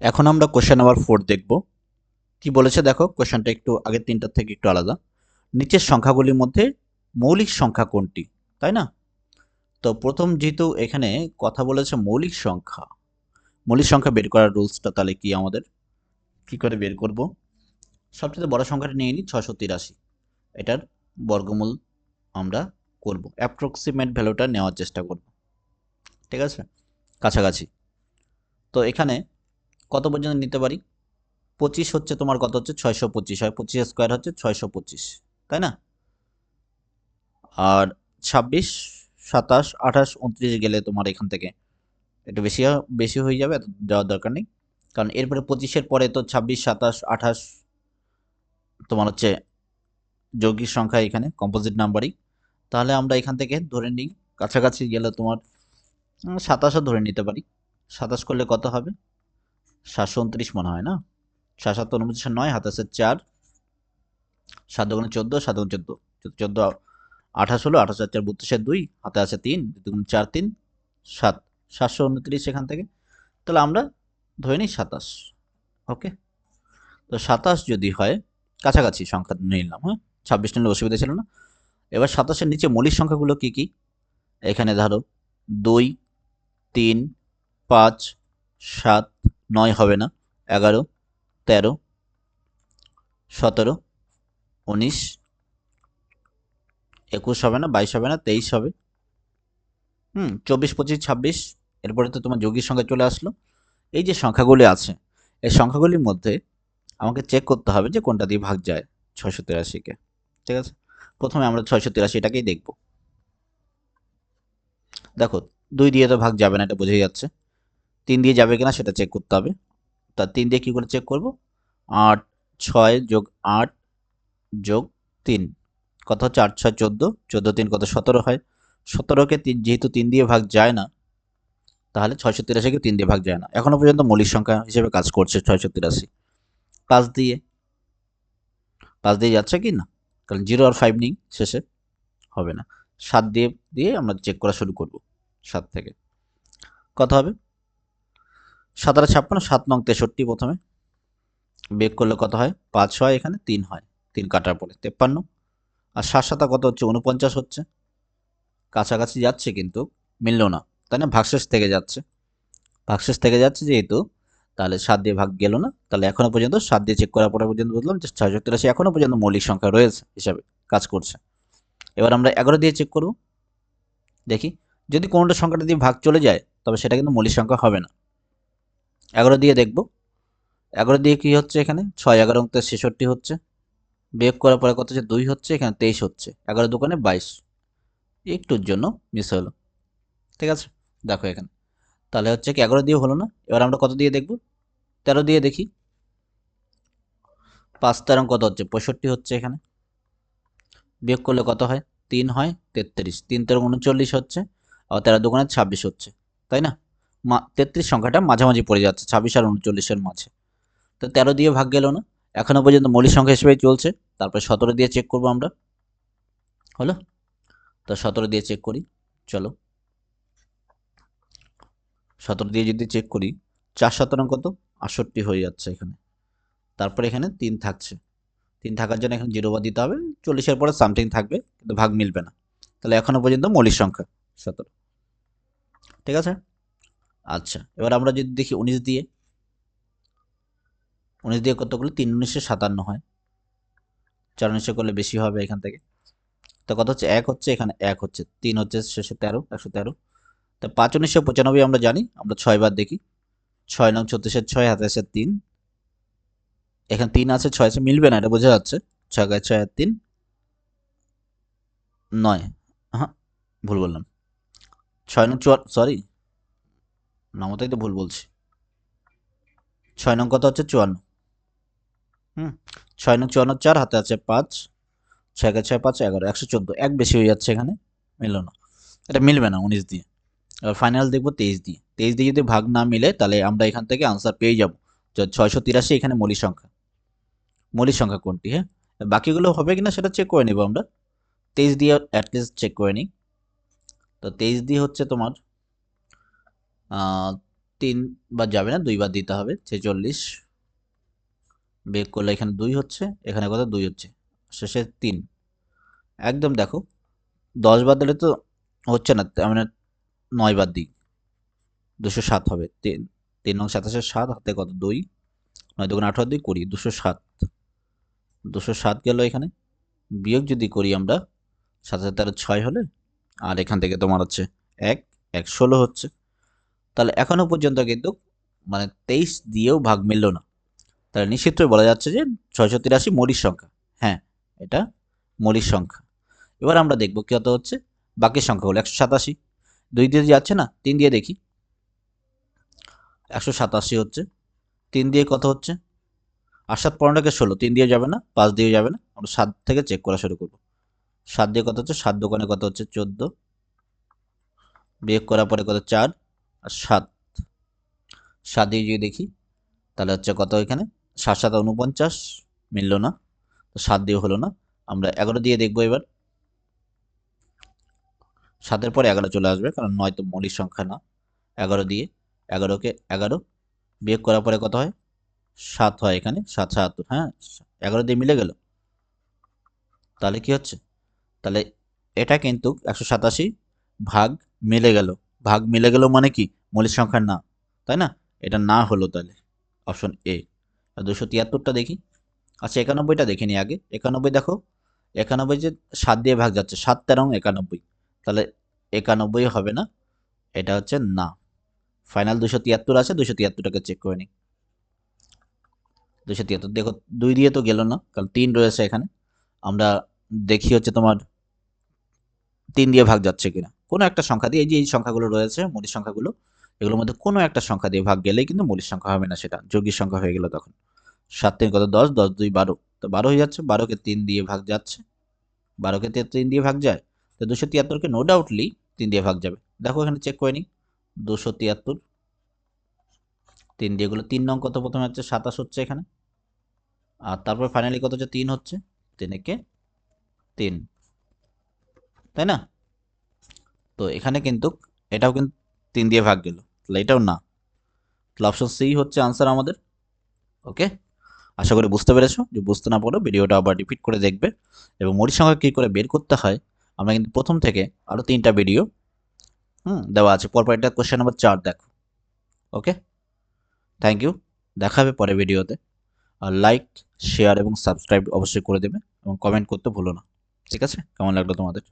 এখন আমরা question number four দেখব। কি বলেছে দেখো? কোশ্চেনটা একটু আগের তিনটার থেকে একটু আলাদা। নিচের সংখ্যাগুলির মধ্যে মৌলিক সংখ্যা কোনটি? তাই না? তো প্রথম যেহেতু এখানে কথা বলেছে মৌলিক সংখ্যা মৌলিক সংখ্যা বের করার রুলসটা তাহলে কি আমাদের? কি করে বের করব? সবচেয়ে বড় সংখ্যাটা নিয়ে নিই ছশো তিরাশি। এটার বর্গমূল আমরা করব। অ্যাপ্রক্সিমেট ভ্যালুটা নেওয়ার চেষ্টা করব। ঠিক আছে? কাছাকাছি। তো এখানে কত পর্যন্ত নিতে পারি? পঁচিশ হচ্ছে তোমার কত হচ্ছে? ছয়শো পঁচিশ হয়। পঁচিশ স্কোয়ার হচ্ছে ছয়শো পঁচিশ, তাই না? আর ছাব্বিশ, সাতাশ, আঠাশ, উনত্রিশ গেলে তোমার এখান থেকে একটু বেশি বেশি হয়ে যাবে, এত যাওয়ার দরকার নেই। কারণ এরপরে পঁচিশের পরে তো ছাব্বিশ, সাতাশ, আঠাশ তোমার হচ্ছে যৌগিক সংখ্যা এখানে কম্পোজিট নাম্বারই তাহলে আমরা এখান থেকে ধরে নিই। কাছাকাছি গেলে তোমার, সাতাশও ধরে নিতে পারি। সাতাশ করলে কত হবে? সাতশো উনত্রিশ মনে হয় না? সাত সাত উনপঞ্চাশ নয় হাতাশে চার। সাত দুগুণে চোদ্দ, সাত দুগুণ চোদ্দ। চোদ্দ আঠাশ হলো, আঠাশ আর চার বত্রিশের দুই, হাতে আছে তিন দুগুণ চার তিন, সাত। সাতশো উনত্রিশ এখান থেকে। তাহলে আমরা ধরে নিই সাতাশ, ওকে? তো সাতাশ যদি হয়, কাছাকাছি সংখ্যা নিলাম হ্যাঁ? ছাব্বিশ নিলে অসুবিধা ছিল না। এবার সাতাশের নিচে মৌলিক সংখ্যাগুলো কি কি? এখানে ধরো দুই, তিন, পাঁচ, সাত নয় হবে না, এগারো, তেরো, সতেরো, উনিশ, একুশ হবে না, বাইশ হবে না, তেইশ হবে। হুম, চব্বিশ, পঁচিশ, ছাব্বিশ, এরপরে তো তোমার যোগীর সংখ্যা চলে আসলো। এই যে সংখ্যাগুলি আছে, এই সংখ্যাগুলির মধ্যে আমাকে চেক করতে হবে যে কোনটা দিয়ে ভাগ যায় ছয়শো তিরাশিকে, ঠিক আছে? প্রথমে আমরা ছয়শো তিরাশিটাকেই দেখব। দেখো, দুই দিয়ে তো ভাগ যাবে না, এটা বোঝাই যাচ্ছে। তিন দিয়ে যাবে কিনা সেটা চেক করতে হবে। তা তিন দিয়ে কী করে চেক করব? আট, ছয় যোগ আট যোগ তিন। কত হচ্ছে? আট, ছয়, চোদ্দ। চোদ্দ, তিন কত? সতেরো হয়। সতেরোকে তিন যেহেতু তিন দিয়ে ভাগ যায় না, তাহলে ছয়শো তিরাশিকে তিন দিয়ে ভাগ যায় না। এখনও পর্যন্ত মৌলিক সংখ্যা হিসেবে কাজ করছে ছয়শো তিরাশি। পাঁচ দিয়ে। পাঁচ দিয়ে যাচ্ছে কি না? কারণ জিরো আর ফাইভ নেই, শেষে হবে না। সাত দিয়ে দিয়ে আমরা চেক করা শুরু করব, সাত থেকে। কত হবে? সাতারা ছাপ্পান্ন, সাত নং তেষট্টি প্রথমে। বেগ করলে কত হয়? পাঁচ হয় এখানে, তিন হয়। তিন কাটার পরে তেপ্পান্ন। আর সাত সাতা কত হচ্ছে? উনপঞ্চাশ হচ্ছে। কাছাকাছি যাচ্ছে কিন্তু মিলল না। তাই না? ভাগশেষ থেকে যাচ্ছে। ভাগশেষ থেকে যাচ্ছে যেহেতু, তাহলে সাত দিয়ে ভাগ গেল না। তাহলে এখনও পর্যন্ত সাত দিয়ে চেক করার পরে পর্যন্ত বুঝলাম যে ছয়শো তিরাশি এখনও পর্যন্ত মৌলিক সংখ্যা রয়েছে হিসাবে কাজ করছে। এবার আমরা এগারো দিয়ে চেক করব। দেখি। যদি কোনোটা সংখ্যাটা দিয়ে ভাগ চলে যায়, তবে সেটা কিন্তু মৌলিক সংখ্যা হবে না। এগারো দিয়ে দেখব। এগারো দিয়ে কি হচ্ছে এখানে? ছয়, এগারো অঙ্কের ছেষট্টি হচ্ছে। বিয়োগ করার পরে কত হচ্ছে? দুই হচ্ছে, এখানে তেইশ হচ্ছে। এগারো দোকানে বাইশ। একটুর জন্য মিস হলো। ঠিক আছে? দেখো এখানে। তাহলে হচ্ছে কি, এগারো দিয়ে হলো না? এবার আমরা কত দিয়ে দেখব? তেরো দিয়ে দেখি। পাঁচ তেরো কত হচ্ছে? পঁয়ষট্টি হচ্ছে এখানে। বিয়োগ করলে কত হয়? তিন হয় তেত্রিশ। তিন তেরো উনচল্লিশ হচ্ছে। আর তেরো দোকানে ছাব্বিশ হচ্ছে। তাই না? তেত্রিশ সংখ্যাটা মাঝামাঝি পড়ে যাচ্ছে, ছাব্বিশ আর উনচল্লিশের মাঝে। তো তেরো দিয়ে ভাগ গেল না এখনও পর্যন্ত মৌলিক সংখ্যা হিসেবেই চলছে, তারপরে সতেরো দিয়ে চেক করব আমরা। হলো? তো সতেরো দিয়ে চেক করি, চলো। সতেরো দিয়ে যদি চেক করি, চার সতেরো কত? আটষট্টি হয়ে যাচ্ছে এখানে। তারপরে এখানে তিন থাকছে। তিন থাকার জন্য এখানে জিরো বা দিতে হবে, চল্লিশের পরে সামথিং থাকবে, কিন্তু ভাগ মিলবে না। তাহলে এখনও পর্যন্ত মৌলিক সংখ্যা সতেরো। ঠিক আছে? আচ্ছা এবার আমরা যদি দেখি উনিশ দিয়ে উনিশ দিয়ে কত করলে? তিন উনিশে সাতান্ন হয়। চার উনিশে করলে বেশি হবে এখান থেকে। তো কত হচ্ছে? এক হচ্ছে, এখানে এক হচ্ছে। তিন হচ্ছে শেষে তেরো, একশো তেরো। তো পাঁচ উনিশশো পঁচানব্বই আমরা জানি, আমরা ছয় বার দেখি। ছয় নং ছত্রিশের ছয় হাতে আছে তিন। এখানে তিন আছে, ছয় আছে, মিলবে না, এটা বোঝা যাচ্ছে। ছয় গায়ে ছয় আর তিন। নয় হ্যাঁ ভুল বললাম। ছয় নং চুয়া সরি নামতাই তো ভুল বলছি। ছয় নং কত হচ্ছে চুয়ান্ন। হুম, ছয় নং চুয়ান্ন চার, হাতে আছে পাঁচ, ছয় একে ছয় পাঁচ, এগারো, একশো চোদ্দ। এক বেশি হয়ে যাচ্ছে এখানে, মিললো না। এটা মিলবে না উনিশ দিয়ে। এবার ফাইনাল দেখব তেইশ দিয়ে। তেইশ দিয়ে যদি ভাগ না মিলে, তাহলে আমরা এখান থেকে আনসার পেয়ে যাব ছয়শো তিরাশি এখানে মৌলিক সংখ্যা। মৌলিক সংখ্যা কোনটি হ্যাঁ? বাকিগুলো হবে কিনা সেটা চেক করে নেব আমরা। তেইশ দিয়ে অ্যাটলিস্ট চেক করে নিই। তো তেইশ দিয়ে হচ্ছে তোমার আহ, তিনবার যাবে না দুইবার দিতে হবে ছেচল্লিশ। বিয়োগ করলে এখানে দুই হচ্ছে এখানে কত? দুই হচ্ছে। শেষে তিন। একদম দেখো দশ বার দিলে তো হচ্ছে না মানে নয় বার দিই। দুশো সাত হবে। তিন তিন নং সাতাশের সাত হাতে কত? দুই। নয় দুগুণ আঠারো দুই কুড়ি দুশো সাত। দুশো সাত গেল এখানে। বিয়োগ যদি করি আমরা সাত তেরো ছয় হলে আর এখান থেকে তোমার হচ্ছে এক এক ষোলো হচ্ছে। তাহলে এখনও পর্যন্ত কিন্তু মানে তেইশ দিয়েও ভাগ মিলল না। তাহলে নিশ্চিতই বলা যাচ্ছে যে ছয়শো তিরাশি মরির সংখ্যা। হ্যাঁ এটা মরির সংখ্যা। এবার আমরা দেখব কত হচ্ছে। বাকি সংখ্যা হলো একশো সাতাশি। দুই দিয়ে যাচ্ছে না, তিন দিয়ে দেখি। একশো সাতাশি হচ্ছে। তিন দিয়ে কত হচ্ছে? আর সাত পনেরোটাকে ষোলো, তিন দিয়ে যাবে না, পাঁচ দিয়ে যাবে না। আমরা সাত থেকে চেক করা শুরু করব। সাত দিয়ে কত হচ্ছে? সাত দোকানে কত হচ্ছে? চোদ্দ। বিয়োগ করার পরে কত? চার। আর সাত। সাত দিয়ে যদি দেখি, তাহলে হচ্ছে কত এখানে? সাত সাত উনপঞ্চাশ মিলল না সাত দিয়ে হলো না। আমরা এগারো দিয়ে দেখব এবার। সাতের পরে এগারো চলে আসবে, কারণ নয় তো মৌলিক সংখ্যা না। এগারো দিয়ে এগারোকে এগারো বিয়োগ করার পরে কত হয়? সাত হয় এখানে, সাত সাতাত্তর হ্যাঁ এগারো দিয়ে মিলে গেল। তাহলে কি হচ্ছে? তাহলে এটা কিন্তু একশো সাতাশি ভাগ মিলে গেল। ভাগ মিলে গেল মানে কি? মৌলিক সংখ্যার না। তাই না? এটা না হলো তাহলে। অপশন এ দুশো তিয়াত্তরটা দেখি। আচ্ছা একানব্বইটা দেখিনি আগে। একানব্বই দেখো। একানব্বই যে সাত দিয়ে ভাগ যাচ্ছে, সাত তেরো একানব্বই। তাহলে একানব্বই হবে না। এটা হচ্ছে না। ফাইনাল দুশো তিয়াত্তর আছে দুশো তিয়াত্তরটাকে চেক করে নিই। দুশো তিয়াত্তর, দেখো, দুই দিয়ে তো গেল না, কারণ তিন রয়েছে এখানে। আমরা দেখি হচ্ছে তোমার তিন দিয়ে ভাগ যাচ্ছে কিনা। কোনো একটা সংখ্যা দিয়ে, এই যে এই সংখ্যাগুলো রয়েছে, মৌলিক সংখ্যাগুলো, এগুলোর মধ্যে কোনো একটা সংখ্যা দিয়ে ভাগ গেলেই কিন্তু মৌলিক সংখ্যা হবে না সেটা। যৌগিক সংখ্যা হয়ে গেল তখন। সাত তিন কত? দশ? দশ দুই বারো। তো বারো হয়ে যাচ্ছে, বারোকে তিন দিয়ে ভাগ যাচ্ছে। বারোকে তিন দিয়ে ভাগ যায়, তো দুশো তিয়াত্তরকে নো ডাউটলি তিন দিয়ে ভাগ যাবে। দেখো এখানে চেক করে নিই দুশো তিয়াত্তর, তিন দিয়ে গুলো তিন নং কত প্রথমে হচ্ছে? সাতাশ হচ্ছে এখানে। আর তারপর ফাইনালি কত হচ্ছে? তিন হচ্ছে। তিন একে তিন। তাই না? তো এখানে কিন্তু এটাও কিন্তু তিন দিয়ে ভাগ গেল। তাহলে এটাও না। তাহলে অপশন সি হচ্ছে আনসার আমাদের। ওকে আশা করি বুঝতে পেরেছ। যে বুঝতে না পারো ভিডিওটা আবার রিপিট করে দেখবে। এবং মরির সংখ্যা কী করে বের করতে হয়, আমরা কিন্তু প্রথম থেকে আরও তিনটা ভিডিও হুম, দেওয়া আছে। পরপর এটা কোশ্চেন নাম্বার চার দেখো। ওকে থ্যাংক ইউ দেখা হবে পরে ভিডিওতে আর লাইক শেয়ার এবং সাবস্ক্রাইব অবশ্যই করে দেবে। এবং কমেন্ট করতে ভুলো না। ঠিক আছে? কেমন লাগল তোমাদের?